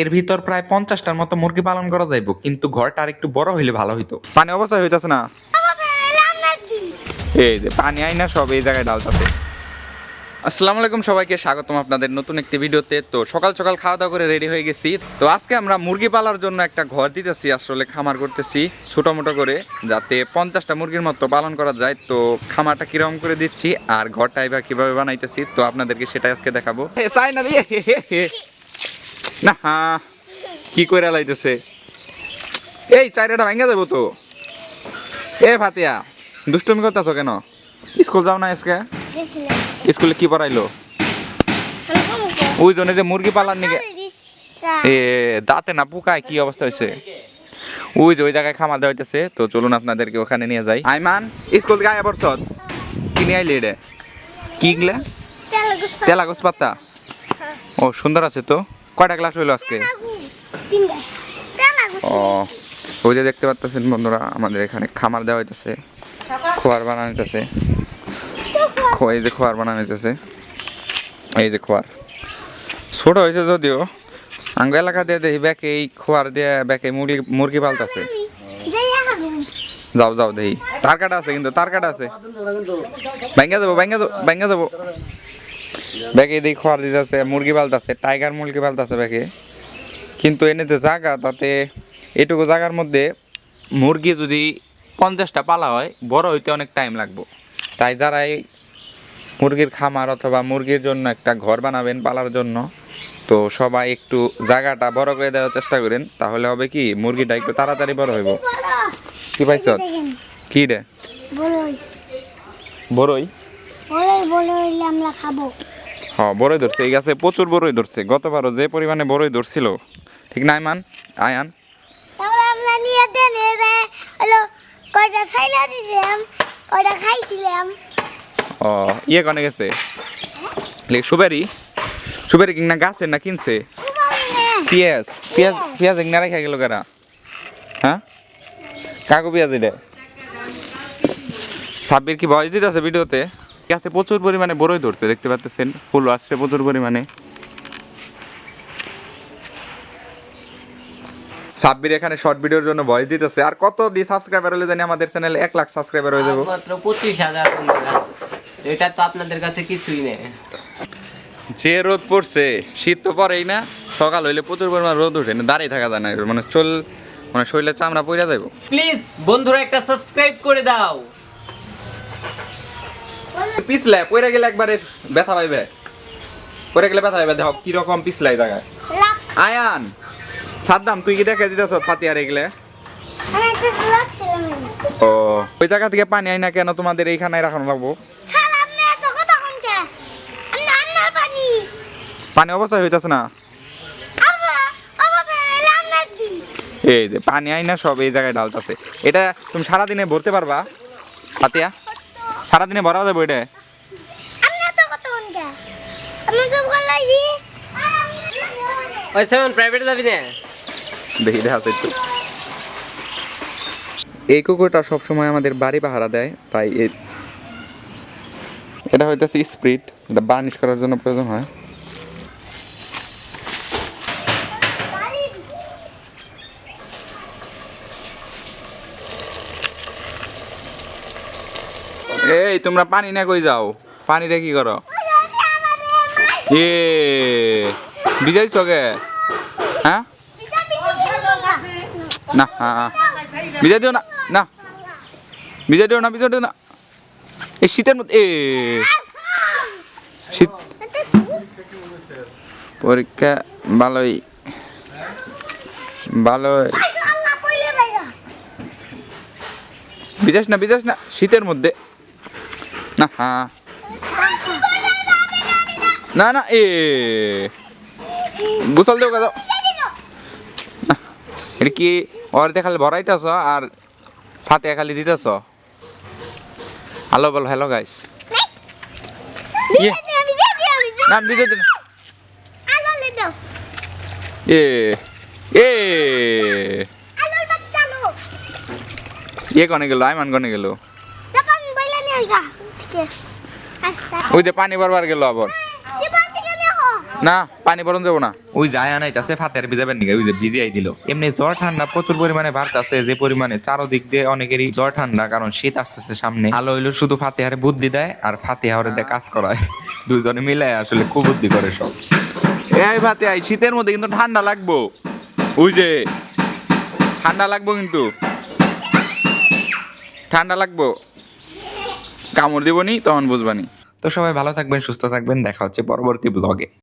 এর ভিতর প্রায় পঞ্চাশটার মতো মুরগি পালন করা যাইব কিন্তু ঘরটা আর একটু বড় হইলে ভালো হইতো। পানি অবস্থা হইতাছে না? এই যে পানি আই না সব এই জায়গায় ডালতাছে আসসালামু আলাইকুম সবাইকে স্বাগতম আপনাদের নতুন একটি ভিডিওতে। তো সকাল সকাল খাওয়া দাওয়া করে রেডি হয়ে গেছি। তো আজকে আমরা মুরগি পালার জন্য একটা ঘর দিতেছি আসলে খামার করতেছি ছোটো মোটো করে যাতে পঞ্চাশটা মুরগির মতো পালন করা যায়। তো খামারটা কীরকম করে দিচ্ছি আর ঘরটা এবার কীভাবে বানাইতেছি তো আপনাদেরকে সেটা আজকে দেখাবো। না হ্যাঁ কি করে লাইতেছে? এই চাইরাটা ভেঙে দেবো তো। এ ফাতিয়া দুষ্টুমি করতেছো কেন? স্কুল যাও না আজকে? স্কুলে কি পড়াইলো? ওই জন্য যে মুরগি পালার নিকে এ দাঁতে না পোকায় কি অবস্থা হয়েছে ওই যে ওই জায়গায় খামার দেওয়া হইতেছে। তো চলুন আপনাদেরকে ওখানে নিয়ে যাই। আইমান স্কুল গায়ে বরসত কি নিয়ে আইলি রে? কি গলা? তেলাগোস পাতা। ও সুন্দর আছে তো? কয়টা ক্লাস হইল আজকে? ও ওই যে দেখতে পাচ্ছেন বন্ধুরা আমাদের এখানে খামার দেওয়া হইতেছে খোয়ার বানানো হইতেছে। এই যে খোয়ার বানানো হইতেছে এই যে খোয়ার। ছোট হয়েছে যদিও আঙ্গ এলাকা দিয়ে দেখি ব্যাকে এই খোয়ার দিয়ে ব্যাকে মুরগি মুরগি পালতাছে। যাও যাও দেখি। তার কাটা আছে কিন্তু তার কাটা আছে। ভাঙ্গা যাব ভাঙ্গা যাব ভাঙ্গা যাব। ব্যাকে দেখি খোয়ার দিতেছে মুরগি পালতাছে টাইগার মুরগি পালতাছে ব্যাকে কিন্তু এনে যে জায়গা তাতে এটুকু জায়গার মধ্যে মুরগি যদি পঞ্চাশটা পালা হয় বড় হইতে অনেক টাইম লাগবো। তাই যারা এই মুরগির খামার অথবা মুরগির জন্য একটা ঘর বানাবেন পালার জন্য তো সবাই একটু জায়গাটা বড় করে দেওয়ার চেষ্টা করেন তাহলে হবে কি মুরগিটা একটু তাড়াতাড়ি বড় হইব। কি পাইছ? কি রে? বড়ই। আমরা খাব। হ্যাঁ বড়ই ধরছে। এই গাছে প্রচুর বড়ই ধরছে। গতবারও যে পরিমাণে বড়ই ধরছিল। ঠিক না আয়মান? আয়ান? ও ইয়ে কনে গেছে? কিনা গাছের না কিনছে? পেঁয়াজ। পেঁয়াজ পেঁয়াজ না রেখে গেল কারা? হ্যাঁ? কাকু পেঁয়াজ এটা সাব্বির কি ভয় দিতেছে ভিডিওতে? গাছে প্রচুর পরিমাণে বড়ই ধরছে দেখতে পাচ্ছেন ফুল আসছে প্রচুর পরিমাণে। সাব্বির এখানে শর্ট ভিডিওর জন্য ভয়েস দিতেছে। আর কত ডি সাবস্ক্রাইবার হলে জানি আমাদের চ্যানেলে এক লাখ সাবস্ক্রাইবার হয়ে যাব। মাত্র পঁচিশ হাজার এটা তো আপনাদের কাছে কিছুই নেই। যে রোদ পড়ছে শীত তো পরেই না সকাল হইলে প্রচুর পরিমাণ রোদ ওঠে না দাঁড়িয়ে থাকা যায় না মানে চল মানে শরীরে চামড়া পইরা যাইব। প্লিজ বন্ধুরা একটা সাবস্ক্রাইব করে দাও। পিছলে পইরা গেলে একবারে ব্যথা পাইবে। পরে গেলে ব্যথা পাইবে দেখো কীরকম পিছলাই জায়গায়। আয়ান সাদ্দাম তুই কি দেখে দিতেছ ফাতিয়ার এগুলো? আমি ও ওই জায়গা থেকে পানি আই না কেন তোমাদের এইখানে রাখানো লাগবো? পানি। অবস্থা হইতাছে না? এই যে পানি আই না সব এই জায়গায় ঢালতাছে। এটা তুমি সারাদিনে ভরতে পারবা? ফাতিয়া? সারাদিনে ভরা যাবে এটা আপনি এত কথা কোনটা আমি সব কলাইছি ওই সেভেন প্রাইভেট যাবি না? দেখি দেখা তো একটু। এই কুকুরটা সবসময় আমাদের বাড়ি পাহারা দেয় তাই এটা হইতেছে স্প্রিট এটা বার্নিশ করার জন্য প্রয়োজন হয়। এই তোমরা পানি না কই যাও? পানি দিয়ে কি করো? এ ভিজাইছ গে হ্যাঁ? না হ্যাঁ ভিজাই দিও না না। ভিজাই দিও না ভিজাই দিও না। এই শীতের মধ্যে এ। শীত পরীক্ষা ভালোই। ভালোই। বিজাস না বিজাস না শীতের মধ্যে। না হ্যাঁ না না এ। গোসল দেও কাজ এটা কি ওর দেখালে ভরাইতেছ আর ফাতে খালি দিতেছ? হ্যালো বল হ্যালো গাইস না বিজয় দিন। এ এ। ইয়ে কনে গেল আইমান কনে গেল যখন বইলা নিয়ে আইগা ঠিক আছে আচ্ছা ওই যে পানি বারবার গেল আবার। না পানি বরণ যাব না। ওই যায় আনাইতাছে ফাতের ভিজাবেন নিগে ওই যে ভিজিয়াই দিল। এমনি জ্বর ঠান্ডা প্রচুর পরিমাণে বাড়তাছে যে পরিমাণে চারোদিক দিয়ে অনেকেরই জ্বর ঠান্ডা কারণ শীত আসতেছে সামনে। আলো হইল শুধু ফাতেহারে বুদ্ধি দেয় আর ফাতেহারে দিয়ে কাজ করায়। দুজনে মিলে আসলে কুবুদ্ধি করে সব। এই ভাতে আই শীতের মধ্যে কিন্তু ঠান্ডা লাগবো। ওই যে ঠান্ডা লাগবো কিন্তু। ঠান্ডা লাগবো। কামড় দিবনি তখন বুঝবানি। তো সবাই ভালো থাকবেন সুস্থ থাকবেন দেখা হচ্ছে পরবর্তী ব্লগে